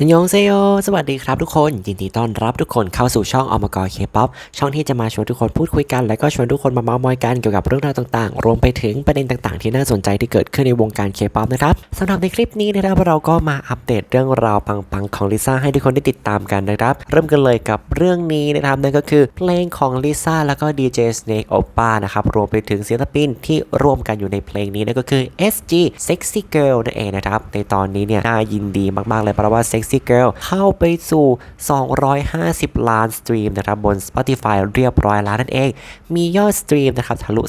ฮันยองเซโย สวัสดีครับทุกคน ยินดีต้อนรับทุกคนเข้าสู่ช่องอมกรเคป๊อปช่องที่จะมาชวนทุกคนพูดคุยกัน และก็ชวนทุกคนมาเมาท์มอยกันเกี่ยวกับเรื่องราวต่างๆ รวมไปถึงประเด็นต่างๆ ที่น่าสนใจที่เกิดขึ้นในวงการเคป๊อปนะครับสำหรับในคลิปนี้นะครับเราก็มาอัปเดตเรื่องราวปังๆของลิซ่าให้ทุกคนได้ติดตามกันนะครับ เริ่มกันเลยกับเรื่องนี้นะครับนั่นก็คือเพลงของลิซ่าแล้วก็ดีเจสเนกโอป้านะครับรวมไปถึงศิลปินที่ร่วมกันอยู่ในเพลงนี้นั่นก็คือ SG Sexy Girl นั่นเองนะครับในตอนนี้เนี่ยน่ายินดีมากๆเลยเพราะว่า Sexy Girl เข้าไปสู่ 250 ล้านสตรีมนะครับบน Spotify เรียบร้อยแล้วนั่นเอง มียอดสตรีมนะครับทะลุ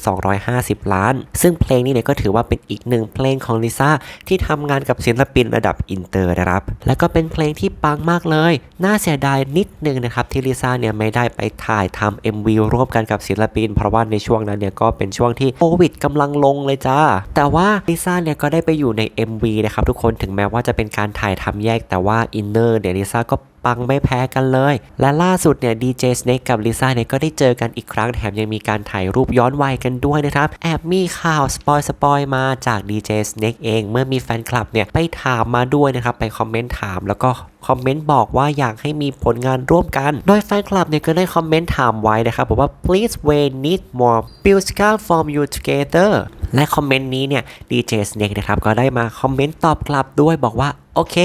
250 ล้าน ซึ่งเพลงนี้เนี่ยก็ถือว่าเป็นอีกหนึ่งเพลงของลิซ่าที่ทำงานกับศิลปินระดับอินเตอร์นะครับ แล้วก็เป็นเพลงที่ปังมากเลย น่าเสียดายนิดนึงนะครับที่ลิซ่าเนี่ยไม่ได้ไปถ่ายทำ MV ร่วมกันกับศิลปิน เพราะว่าในช่วงนั้นเนี่ยก็เป็นช่วงที่โควิดกำลังลงเลยจ้า แต่ว่าลิซ่าเนี่ยก็ได้ไปอยู่ใน MV นะครับทุกคนถึงแม้ว่าจะเป็นการถ่ายทำแยกแต่ว่าอินเนอร์เนี่ยลิซ่าก็ปังไม่แพ้กันเลย และล่าสุดเนี่ยดีเจสเนกกับลิซ่าเนี่ยก็ได้เจอกันอีกครั้งแถมยังมีการถ่ายรูปย้อนวัยกันด้วยนะครับ แอบมีข่าวสปอยสปอยมาจากดีเจสเนกเอง เมื่อมีแฟนคลับเนี่ยไปถามมาด้วยนะครับ ไปคอมเมนต์ถามแล้วก็คอมเมนต์บอกว่าอยากให้มีผลงานร่วมกัน โดยแฟนคลับเนี่ยก็ได้คอมเมนต์ถามไว้นะครับบอกว่า please we need more musical from you together และคอมเมนต์นี้เนี่ยดีเจสเนกนะครับก็ได้มาคอมเมนต์ตอบกลับด้วยบอกว่าโอเค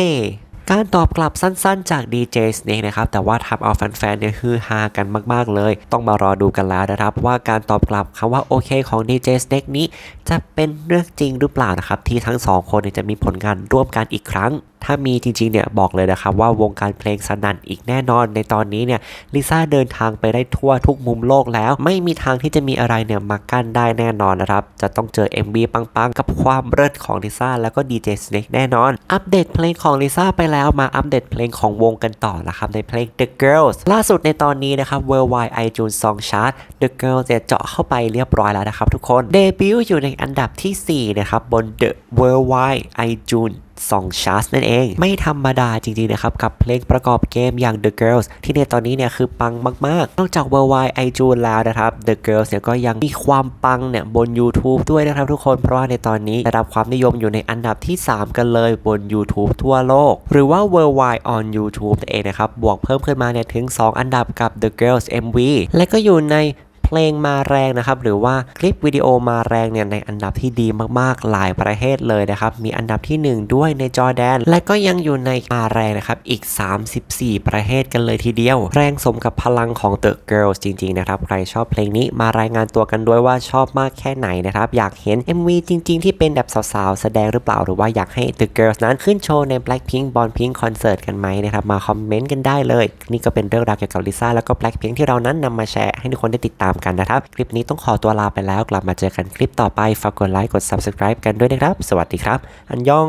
การตอบกลับสั้นๆ จาก DJ Snake นะครับ แต่ว่าทำเอาแฟนๆเนี่ยฮือฮากันมากๆเลย ต้องมารอดูกันแล้วนะครับ ว่าการตอบกลับคำว่าโอเคของ DJ Snake นี้ จะเป็นเรื่องจริงหรือเปล่านะครับ ที่ทั้งสองคนจะมีผลงานร่วมกันอีกครั้ง ถ้ามีจริงๆเนี่ยบอกเลยนะครับว่าวงการเพลงสนั่นอีกแน่นอนในตอนนี้เนี่ยลิซ่าเดินทางไปได้ทั่วทุกมุมโลกแล้ว ไม่มีทางที่จะมีอะไรเนี่ยมากั้นได้แน่นอนนะครับ จะต้องเจอ MV ปังๆ กับความเลิศของลิซ่าแล้วก็ DJ Snake แน่นอน อัปเดตเพลงของลิซ่าไปแล้วมาอัปเดตเพลงของวงกันต่อนะครับในเพลง The Girls ล่าสุดในตอนนี้นะครับ Worldwide iTunes Song Chart The Girls เนี่ยเจาะเข้าไปเรียบร้อยแล้วนะครับทุกคนเดบิวต์อยู่ในอันดับทีสี่4นะครับบน The Worldwide iTunes สองชาร์ตนั่นเอง ไม่ธรรมดาจริงๆนะครับ กับเพลงประกอบเกมอย่าง The Girls ที่ในตอนนี้เนี่ยคือปังมากๆ นอกจาก Worldwide i t u n e แล้วนะครับ The Girls เนี่ยก็ยังมีความปังเนี่ยบน YouTube ด้วยนะครับทุกคนเพราะว่าในตอนนี้ได้รับความนิยมอยู่ในอันดับที่ 3 กันเลยบน YouTube ทั่วโลก หรือว่า Worldwide on YouTube นั่นเองนะครับบวกเพิ่มขึ้นมาเนี่ยถึง 2 อันดับกับ The Girls MV และก็อยู่ใน ลงมาแรงนะครับหรือว่าคลิปวิดีโอมาแรงเนี่ยในอันดับที่ดีมากๆหลายประเทศเลยนะครับมีอันดับที่ 1 ด้วยในจอร์แดน และก็ยังอยู่ในมาแรงนะครับอีก 34 ประเทศกันเลยทีเดียว แรงสมกับพลังของ The Girls จริงๆนะครับใครชอบเพลงนี้มารายงานตัวกันด้วยว่าชอบมากแค่ไหนนะครับอยากเห็น MV จริง ๆ ที่เป็นแบบสาวๆ แสดงหรือเปล่าหรือว่าอยากให้ The Girls นั้นขึ้นโชว์ใน Blackpink b o n Pink Concert กันไหมนะครับมาคอมเมนต์กันได้เลย นี่ก็เป็นเรื่องราวเกี่ยวกับลิซ่าแล้วก็ Blackpink ที่เรานั้นนำมาแชร์ให้ทุกคนได้ติดตามกันนะครับ คลิปนี้ต้องขอตัวลาไปแล้ว กลับมาเจอกันคลิปต่อไป ฝากกดไลค์ กด Subscribe กันด้วยนะครับ สวัสดีครับ อันยอง